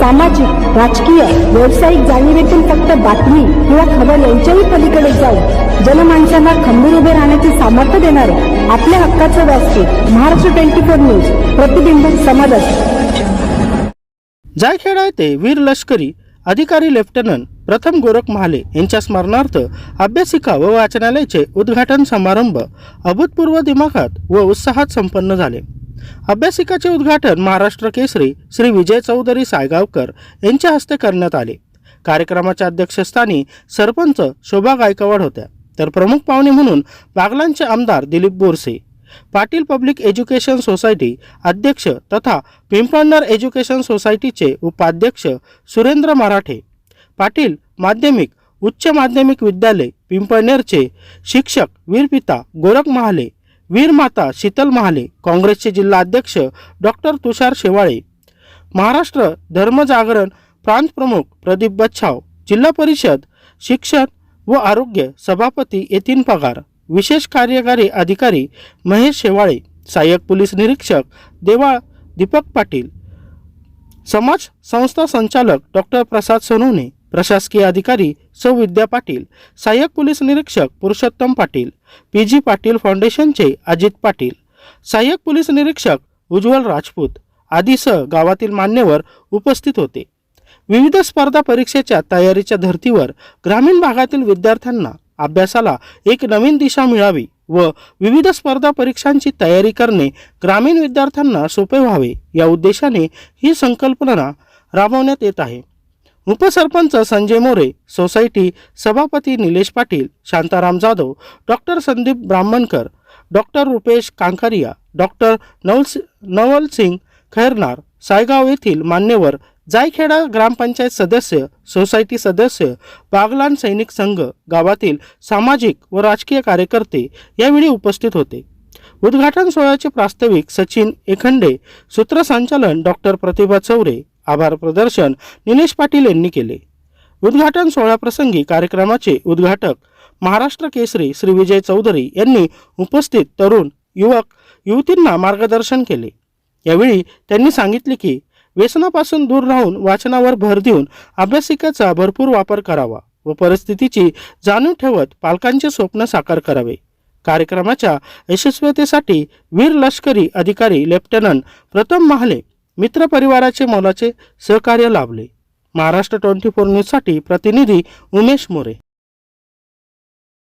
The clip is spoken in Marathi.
सामाजिक राजकीय व्यावसायिक जाणीवेतून फक्त बातमी किंवा खबर यांच्याही पलीकडे जाऊन जनमानसांना खंबीर उभे राहण्याचे सामर्थ्य देणारे आपल्या हक्काचं व्यासपीठ महाराष्ट्र ट्वेंटी फोर न्यूज प्रतिबिंब समाजाचे जायखेडा येथे वीर लष्करी अधिकारी लेफ्टनंट प्रथम गोरख महाले यांच्या स्मरणार्थ अभ्यासिका व वाचनालयाचे उद्घाटन समारंभ अभूतपूर्व दिमाखात व उत्साहात संपन्न झाले. अभ्यासिकाचे उद्घाटन महाराष्ट्र केसरी श्री विजय चौधरी सायगावकर यांच्या हस्ते करण्यात आले. कार्यक्रमाच्या अध्यक्षस्थानी सरपंच शोभा गायकवाड होत्या. तर प्रमुख पाहुणे म्हणून बागलांचे आमदार Dilip Borse. Patil public education society अध्यक्ष तथा पिंपळणर एज्युकेशन सोसायटीचे उपाध्यक्ष सुरेंद्र मराठे. पाटील माध्यमिक उच्च माध्यमिक विद्यालय पिंपळनेरचे शिक्षक वीरपिता गोरख महाले. वीरमाता शीतल महाले काँग्रेसचे जिल्हाध्यक्ष डॉक्टर तुषार शेवाळे. महाराष्ट्र धर्मजागरण प्रांत प्रमुख प्रदीप बच्छाव. जिल्हा परिषद शिक्षण व आरोग्य सभापती येतीन पगार. विशेष कार्यकारी अधिकारी महेश शेवाळे. सहाय्यक पोलीस निरीक्षक देवा दीपक पाटील. समाज संस्था संचालक डॉक्टर प्रसाद सोनवणे. प्रशासकीय अधिकारी सौ विद्या पाटील सहाय्यक पोलीस निरीक्षक पुरुषोत्तम पाटील पी जी पाटील फाउंडेशनचे अजित पाटील सहाय्यक पोलीस निरीक्षक उज्ज्वल राजपूत आदीसह गावातील मान्यवर उपस्थित होते. विविध स्पर्धा परीक्षेच्या तयारीच्या धर्तीवर ग्रामीण भागातील विद्यार्थ्यांना अभ्यासाला एक नवीन दिशा मिळावी व विविध स्पर्धा परीक्षांची तयारी करणे ग्रामीण विद्यार्थ्यांना सोपे व्हावे या उद्देशाने ही संकल्पना राबवण्यात येत आहे. उपसरपंच संजय मोरे सोसायटी सभापती Nilesh Patil Shantaram Jadhav doctor Sandeep Brahmankar doctor Rupesh Kankaria doctor Naval Naval Singh Khairnar Saigaon येथील मान्यवर जायखेडा ग्रामपंचायत सदस्य सोसायटी सदस्य बागलान सैनिक संघ गावातील सामाजिक व राजकीय कार्यकर्ते यावेळी उपस्थित होते. उद्घाटन सोहळ्याचे प्रास्ताविक सचिन एखंडे सूत्रसंचालन डॉक्टर प्रतिभा चौरे आभार प्रदर्शन निलेश पाटील यांनी केले. उद्घाटन सोहळ्याप्रसंगी कार्यक्रमाचे उद्घाटक महाराष्ट्र केसरी श्री विजय चौधरी यांनी उपस्थित तरुण युवक युवतींना मार्गदर्शन केले. यावेळी त्यांनी सांगितले की व्यसनापासून दूर राहून वाचनावर भर देऊन अभ्यासिकेचा भरपूर वापर करावा व परिस्थितीची जाणीव ठेवत पालकांचे स्वप्न साकार करावे. कार्यक्रमाच्या यशस्वीतेसाठी वीर लष्करी अधिकारी लेफ्टनंट प्रथम महाले मित्रपरिवाराचे मोलाचे सहकार्य लाभले. महाराष्ट्र ट्वेंटी फोर न्यूजसाठी प्रतिनिधी उमेश मोरे.